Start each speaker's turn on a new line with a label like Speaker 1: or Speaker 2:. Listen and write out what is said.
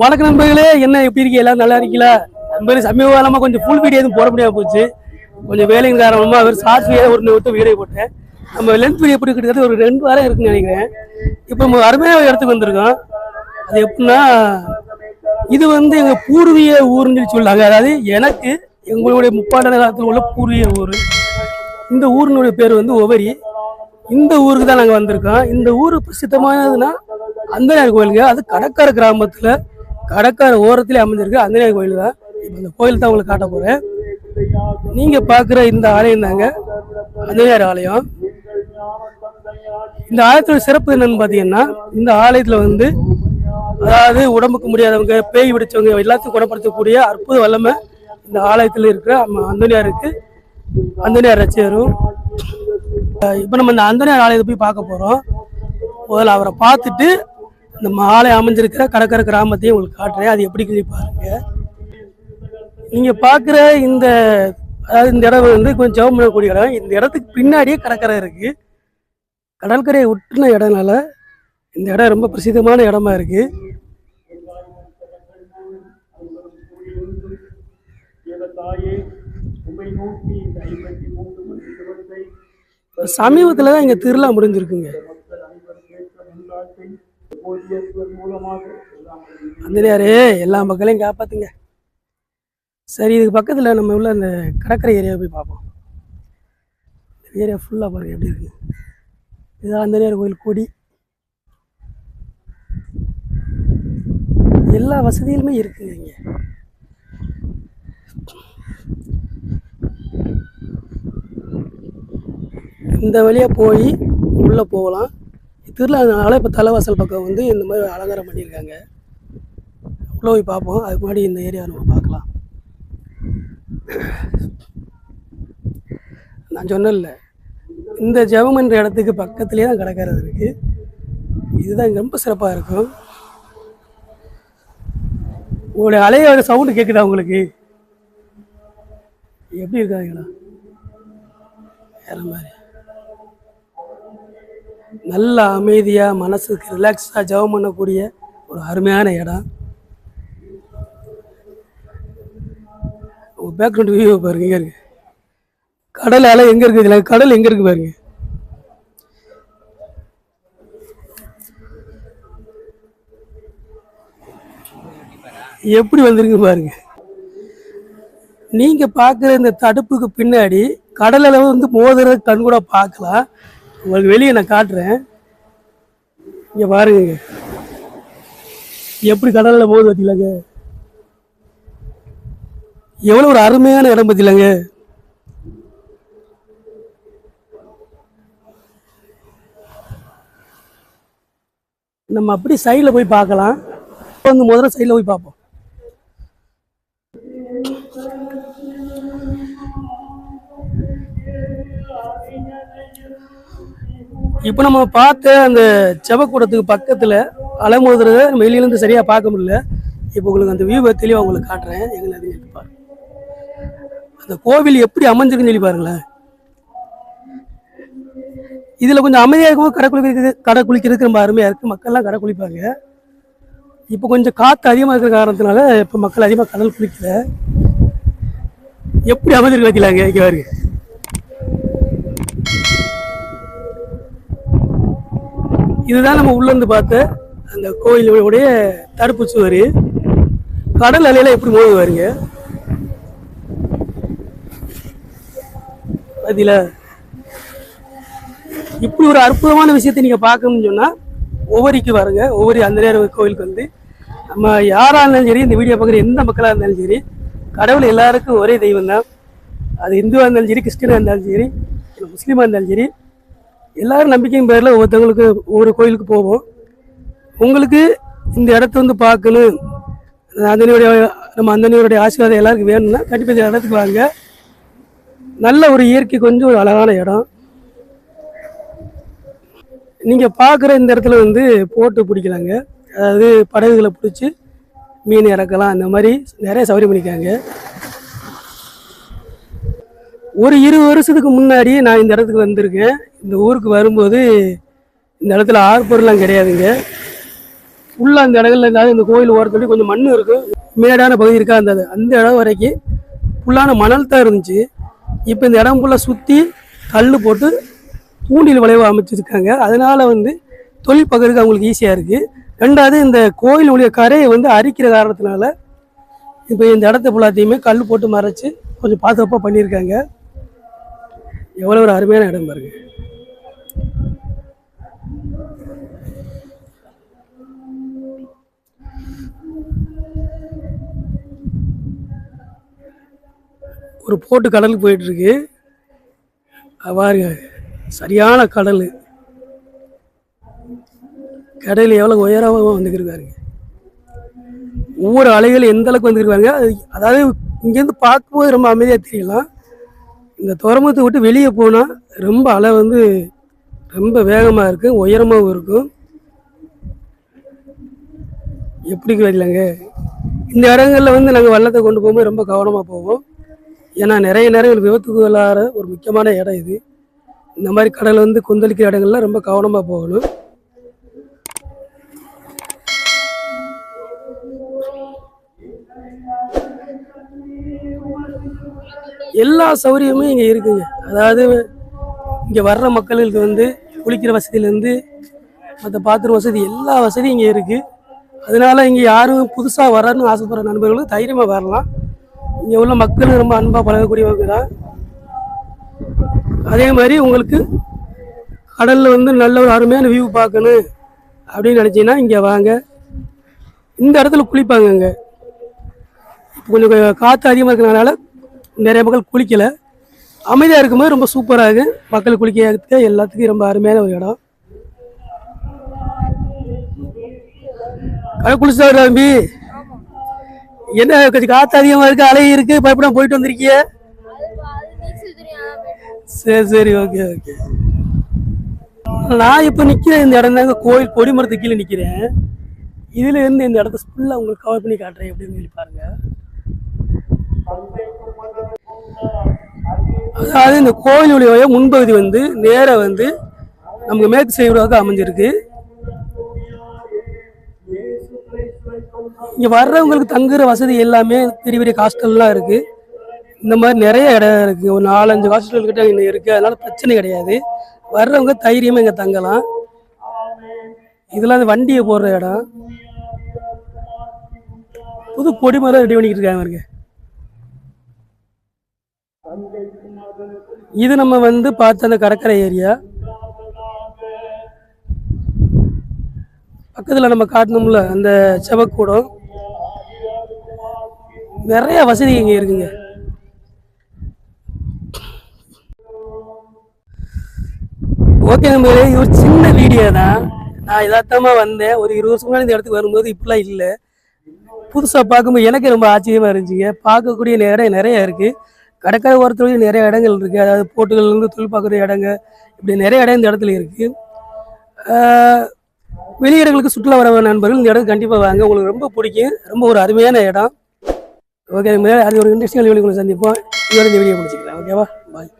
Speaker 1: வணக்க நண்பர்களே என்ன எப்படி இருக்கீங்க? எல்லாரும் நல்லா இருக்கீங்களா? நண்பர் சமீப காலமாக கொஞ்சம் ஃபுல் வீடியோ எதுவும் போட முடியாம போச்சு. கொஞ்சம் வேலையின் காரணமாக அவர் ஷார்ட் வீடியோ ஒரு விட்டு வீடியோ போட்டேன். நம்ம லென்த் வீடியோ எப்படி கிட்டத்தட்ட ஒரு ரெண்டு வாரம் இருக்குன்னு நினைக்கிறேன். இப்போ நம்ம அருமையாக ஒரு இடத்துக்கு வந்திருக்கோம். அது எப்படின்னா இது வந்து எங்கள் பூர்வீக ஊர்னு சொல்லி சொல்லாங்க அதாவது எனக்கு எங்களுடைய முப்பாண்டான காலத்தில் உள்ள பூர்வீக ஊர். இந்த ஊரினுடைய பேர் வந்து ஒவரி இந்த ஊருக்கு தான் நாங்கள் வந்திருக்கோம். இந்த ஊர் பிரசித்தமானதுன்னா அந்தனார் கோயிலுங்க. அது கடற்கரை கிராமத்தில் கடற்கரை ஓரத்திலே அமைஞ்சிருக்கு. அந்தனார் கோயில் தான். இப்போ இந்த கோயில் தான் உங்களுக்கு காட்ட போகிறேன் நீங்கள் பார்க்குற இந்த ஆலயம் தாங்க. அந்தனார் ஆலயம். இந்த ஆலயத்தோட சிறப்பு என்னன்னு பார்த்தீங்கன்னா இந்த ஆலயத்தில் வந்து அதாவது உடம்புக்கு முடியாதவங்க பேய் பிடிச்சவங்க எல்லாத்தையும் குணப்படுத்தக்கூடிய அற்புத வல்லமை இந்த ஆலயத்தில் இருக்கிற அம்ம அந்தனியாருக்கு அந்தனியார் ரசிகரும். இப்போ நம்ம இந்த அந்தனியார் ஆலயத்தை போய் பார்க்க போகிறோம் முதல்ல அவரை பார்த்துட்டு நம்ம ஆலயம் அமைஞ்சிருக்கிற கடற்கரை கிராமத்தையும் உங்களுக்கு காட்டுறேன். அது எப்படி சொல்லி பாருங்க. நீங்கள் பார்க்குற இந்த அதாவது இந்த இடம் வந்து கொஞ்சம் ஜெபம் பண்ணக்கூடிய இடம். இந்த இடத்துக்கு பின்னாடியே கடற்கரை இருக்குது கடற்கரையை ஒட்டின இடம்னால இந்த இடம் ரொம்ப பிரசித்தமான இடமா இருக்கு. சமீபத்தில் தான் இங்கே திருவிழா முடிஞ்சிருக்குங்க. அந்தனியாரே எல்லா மக்களையும் காப்பாத்துங்க. சரி இதுக்கு பக்கத்தில் நம்ம உள்ள அந்த கடற்கரை ஏரியாவை போய் பார்ப்போம். ஏரியா ஃபுல்லாக பாருங்க எப்படி இருக்கு. இதுதான் அந்தனியார் கோயில் கொடி. எல்லா வசதிகளுமே இருக்குங்க இங்கே. இந்த வழியாக போய் உள்ளே போகலாம். திருவிழானால இப்போ தலைவாசல் பக்கம் வந்து இந்த மாதிரி அலங்காரம் பண்ணியிருக்காங்க. உள்ளே போய் பார்ப்போம். அதுக்கு முன்னாடி இந்த ஏரியாவை நம்ம பார்க்கலாம். நான் சொன்னேன்ல இந்த ஜெபமன்ற இடத்துக்கு பக்கத்துலேயே தான் கடற்கரை இருக்குது இதுதான் ரொம்ப சிறப்பாக இருக்கும். உங்களுடைய அலையோட சவுண்டு கேட்குதா உங்களுக்கு? எப்படி இருக்காங்களா வேற மாதிரி. நல்ல அமைதியாக மனசுக்கு ரிலாக்ஸாக ஜெபம் பண்ணக்கூடிய ஒரு அருமையான இடம். பேக்ரவுண்ட் வியூவை பாருங்க இங்கே இருக்கு. கடல் அலை எங்கே இருக்குது? இதில் கடல் எங்கே இருக்கு பாருங்க. எப்படி வந்திருக்கு பாருங்க. நீங்க பார்க்குற இந்த தடுப்புக்கு பின்னாடி கடல் அளவு வந்து மோதுறது கண் கூட பார்க்கலாம். உங்களுக்கு வெளியே நான் காட்டுறேன். இங்கே பாருங்க. எப்படி கடலில் போகுது பார்த்தீங்களாங்க எவ்வளோ ஒரு அருமையான இடம் பார்த்தீங்களாங்க நம்ம அப்படி சைடில் போய் பார்க்கலாம். வந்து முதல்ல சைடில் போய் பார்ப்போம். இப்போ நம்ம பார்த்த அந்த செவக்கூடத்துக்கு பக்கத்தில் அலைமோதுறத நம்ம வெளியிலேருந்து சரியாக பார்க்க முடியல. இப்போ உங்களுக்கு அந்த வியூவை தெளிவாக உங்களுக்கு காட்டுறேன். எங்களை அது பாருங்க. அந்த கோவில் எப்படி அமைஞ்சிருக்குன்னு சொல்லி பாருங்களேன். இதில் கொஞ்சம் அமைதியாக இருக்கும் கடை குளிக்கிறது கடை குளிக்கிறதுக்கு ரொம்ப அருமையாக இருக்குது மக்கள்லாம் கடை குளிப்பாங்க. இப்போ கொஞ்சம் காற்று அதிகமாக இருக்கிற காரணத்தினால இப்போ மக்கள் அதிகமாக கடல் குளிக்கல. எப்படி அமைஞ்சிருக்கு வைக்கலாங்க இங்கே பாருங்க. இதுதான் நம்ம உள்ளேருந்து பார்த்த அந்த கோயிலுடைய தடுப்பு சுவர். கடல் அலையில எப்படி மோது வருங்க பார்த்தீங்களா இப்படி ஒரு அற்புதமான விஷயத்தை நீங்கள் பார்க்கணும்னு சொன்னால் ஒவ்வொரிக்கு வருங்க. ஒவ்வொரு அந்த நேரம் கோயிலுக்கு வந்து நம்ம யாராக இருந்தாலும் சரி இந்த வீடியோ பார்க்குற எந்த மக்களாக இருந்தாலும் சரி கடவுள் எல்லாருக்கும் ஒரே தெய்வம் தான் அது இந்துவாக இருந்தாலும் சரி கிறிஸ்டினாக இருந்தாலும் சரி முஸ்லீமாக இருந்தாலும் சரி எல்லாரும் நம்பிக்கையின் பேரில் ஒவ்வொருத்தவங்களுக்கு ஒவ்வொரு கோயிலுக்கு போவோம். உங்களுக்கு இந்த இடத்த வந்து பார்க்கணும். அந்தனியுடைய நம்ம அந்தனியோடைய ஆசீர்வாதம் எல்லாருக்கும் வேணும்னா கண்டிப்பாக இந்த இடத்துக்கு வாங்க. நல்ல ஒரு இயற்கை கொஞ்சம் ஒரு அழகான இடம். நீங்கள் பார்க்குற இந்த இடத்துல வந்து போட்டு பிடிக்கலாங்க. அதாவது படகுகளை பிடிச்சி மீன் இறக்கலாம் அந்த மாதிரி நிறைய சௌகரியம் பண்ணிக்காங்க ஒரு இருபது வருஷத்துக்கு முன்னாடி நான் இந்த இடத்துக்கு வந்திருக்கேன். இந்த ஊருக்கு வரும்போது இந்த இடத்துல ஆர்ப்பொருள்லாம் கிடையாதுங்க. ஃபுல்லாக அந்த இடங்கள்ல இருந்தாலும் இந்த கோயில் ஓரத்துலேயும் கொஞ்சம் மண் இருக்கும். மேடான பகுதி இருக்கா இருந்தது அந்த இடம் வரைக்கும் ஃபுல்லான மணல் தான் இருந்துச்சு. இப்போ இந்த இடம் ஃபுல்லாக சுற்றி கல் போட்டு தூண்டில் விளைவு அமைச்சிருக்காங்க. அதனால் வந்து தொழில் பார்க்கறதுக்கு அவங்களுக்கு ஈஸியாக இருக்குது ரெண்டாவது இந்த கோயிலுடைய கரையை வந்து அரிக்கிற காரணத்தினால இப்போ இந்த இடத்த ஃபுல்லாத்தையுமே கல் போட்டு மறைச்சி கொஞ்சம் பாதுகாப்பாக பண்ணியிருக்காங்க. எவ்வளோ ஒரு அருமையான இடம் பாருங்க. ஒரு போட்டு கடலுக்கு போயிட்டுருக்கு அவ்வாறு பாருங்க. சரியான கடல். கடையில் எவ்வளோ உயரமாக வந்துக்கிருக்காருங்க ஒவ்வொரு அலைகளும் எந்த அளவுக்கு வந்துருக்காங்க அது அதாவது இங்கேருந்து பார்க்கும்போது ரொம்ப அமைதியாக தெரியலாம். இந்த துறைமுகத்தை விட்டு வெளியே போனால் ரொம்ப அலை வந்து ரொம்ப வேகமாக இருக்கும் உயரமாகவும் இருக்கும் எப்படி வரலங்க இந்த இடங்களில் வந்து நாங்கள் வள்ளத்தை கொண்டு போகும்போது ரொம்ப கவனமாக போவோம். ஏன்னா நிறைய நேரங்கள் விபத்துக்குள்ளார ஒரு முக்கியமான இடம் இது. இந்த மாதிரி கடல் வந்து கொந்தளிக்கிற இடங்கள்லாம் ரொம்ப கவனமாக போகணும். எல்லா சௌகரியமும் இங்கே இருக்குங்க. அதாவது இங்கே வர்ற மக்களுக்கு வந்து குளிக்கிற வசதியிலேருந்து மற்ற பாத்ரூம் வசதி எல்லா வசதியும் இங்கே இருக்குது அதனால இங்கே யாரும் புதுசாக வரணும்னு ஆசைப்படுற நண்பர்களும் தைரியமாக வரலாம். இங்கே உள்ள மக்களும் ரொம்ப அன்பாக பழகக்கூடியவங்க தான். அதே மாதிரி உங்களுக்கு கடலில் வந்து நல்ல ஒரு அருமையான வியூ பார்க்கணும் அப்படின்னு நினச்சிங்கன்னா இங்கே வாங்க. இந்த இடத்துல குளிப்பாங்க இங்கே கொஞ்சம் காற்று அதிகமாக இருக்கிறதுனால நிறைய மக்கள் குளிக்கலை. அமைதியாக இருக்கும்போது ரொம்ப சூப்பராக இருக்கும் மக்கள் குளிக்கிறதுக்கு எல்லாத்துக்கும் ரொம்ப அருமையான ஒரு இடம். கடை குளிச்சா தம்பி. என்ன கொஞ்சம் காற்று அதிகமாக இருக்கு அலை இருக்கு பயப்படாம போயிட்டு வந்திருக்கிய? சரி சரி ஓகே ஓகே நான் இப்போ நிற்கிற இந்த இடம் தாங்க. கோயில் கொடிமரத்து கீழே நிற்கிறேன் இதுலேருந்து இந்த இடத்த ஃபுல்லாக உங்களுக்கு கவர் பண்ணி காட்டுறேன் எப்படின்னு சொல்லி பாருங்கள் அதாவது இந்த கோயிலுடைய முன்பகுதி வந்து நேராக வந்து நமக்கு மேற்கு செய்வதாக அமைஞ்சிருக்கு. இங்கே வர்றவங்களுக்கு தங்குற வசதி எல்லாமே பெரிய பெரிய ஹாஸ்டல்லாம் இருக்குது இந்த மாதிரி நிறைய இடம் இருக்குது ஒரு நாலஞ்சு ஹாஸ்டல் கிட்ட இருக்குது அதனால் பிரச்சனை கிடையாது. வர்றவங்க தைரியமாக இங்கே தங்கலாம். இதெல்லாம் அது வண்டியை போடுற இடம். புது கொடிமரம் ரெடி பண்ணிக்கிட்டு இருக்காங்க பாருங்க. இது நம்ம வந்து பார்த்த அந்த கடற்கரை ஏரியா. பக்கத்தில் நம்ம காட்டணும்ல அந்த செவக்கூடம். நிறைய வசதி இங்கே இருக்குங்க. ஓகே நம்ம இது ஒரு சின்ன வீடியோ தான். நான் இதாத்தமாக வந்தேன். ஒரு இருபது வருஷம் முன்னாடி இந்த இடத்துக்கு வரும்போது இப்படிலாம் இல்லை. புதுசாக பார்க்கும்போது எனக்கு ரொம்ப ஆச்சரியமாக இருந்துச்சுங்க. பார்க்கக்கூடிய நேரம் நிறையா இருக்குது கடற்கரை ஓரத்துலேயும் நிறைய இடங்கள் இருக்குது அதாவது போட்டுகள்லேருந்து தொழில் பார்க்குற இடங்க இப்படி நிறைய இடம் இந்த இடத்துல இருக்குது வெளியிடங்களுக்கு சுற்றுலா வர நண்பர்கள் இந்த இடத்துக்கு கண்டிப்பாக வாங்க. உங்களுக்கு ரொம்ப பிடிக்கும். ரொம்ப ஒரு அருமையான இடம். ஓகே அது ஒரு இன்ட்ரெஸ்டிங் வீடியோ சந்திப்போம். இதோட இந்த வீடியோ பிடிச்சிக்கலாம் ஓகேவா? பாய்